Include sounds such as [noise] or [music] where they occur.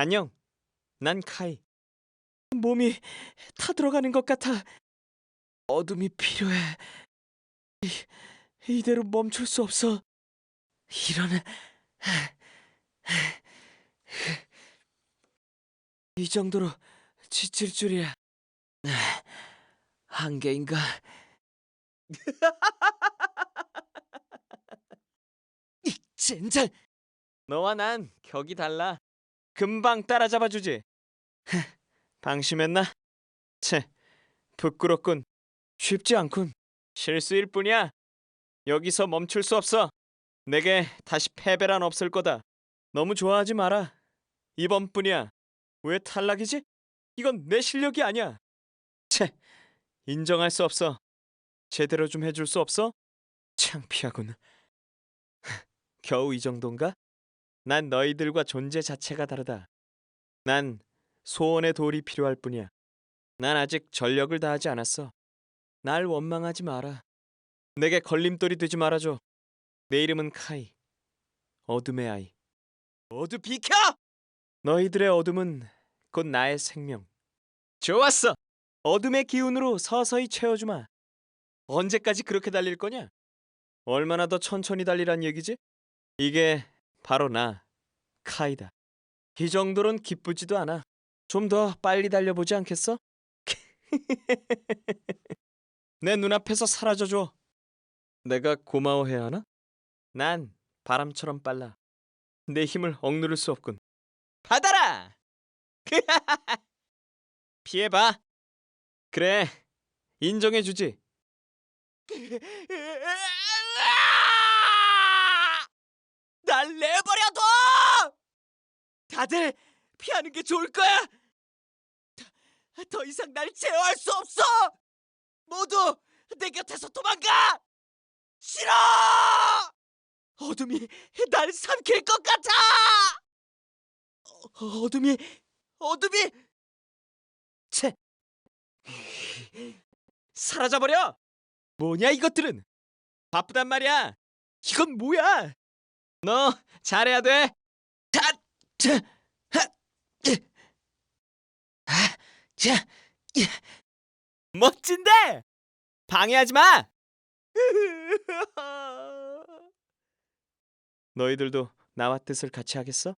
안녕. 난 카이. 몸이 타들어가는 것 같아. 어둠이 필요해. 이, 이대로 멈출 수 없어. 이런 이 정도로 지칠 줄이야. 한계인가? 이 젠장! 너와 난 격이 달라. 금방 따라잡아 주지. 방심했나? 채, 부끄럽군. 쉽지 않군. 실수일 뿐이야. 여기서 멈출 수 없어. 내게 다시 패배란 없을 거다. 너무 좋아하지 마라. 이번뿐이야. 왜 탈락이지? 이건 내 실력이 아니야. 채, 인정할 수 없어. 제대로 좀 해줄 수 없어? 창피하군. 겨우 이 정도인가? 난 너희들과 존재 자체가 다르다. 난 소원의 돌이 필요할 뿐이야. 난 아직 전력을 다하지 않았어. 날 원망하지 마라. 내게 걸림돌이 되지 말아줘. 내 이름은 카이. 어둠의 아이. 모두 비켜! 너희들의 어둠은 곧 나의 생명. 좋았어. 어둠의 기운으로 서서히 채워주마. 언제까지 그렇게 달릴 거냐? 얼마나 더 천천히 달리란 얘기지? 이게 바로 나, 카이다. 이 정도론 기쁘지도 않아. 좀 더 빨리 달려보지 않겠어? [laughs] 내 눈앞에서 사라져줘. 내가 고마워해야 하나? 난 바람처럼 빨라. 내 힘을 억누를 수 없군. 받아라! [laughs] 피해봐. 그래, 인정해주지. [laughs] 날 내버려둬! 다들 피하는 게 좋을 거야. 더, 더 이상 날 제어할 수 없어. 모두 내 곁에서 도망가. 싫어. 어둠이 날 삼킬 것 같아. 어, 어둠이 어둠이 채 사라져버려. 뭐냐 이것들은? 바쁘단 말이야. 이건 뭐야? 너 잘해야 돼. 자, 자, 하, 예. 아, 자, 예. 멋진데? 방해하지 마. [laughs] 너희들도 나와 뜻을 같이 하겠어?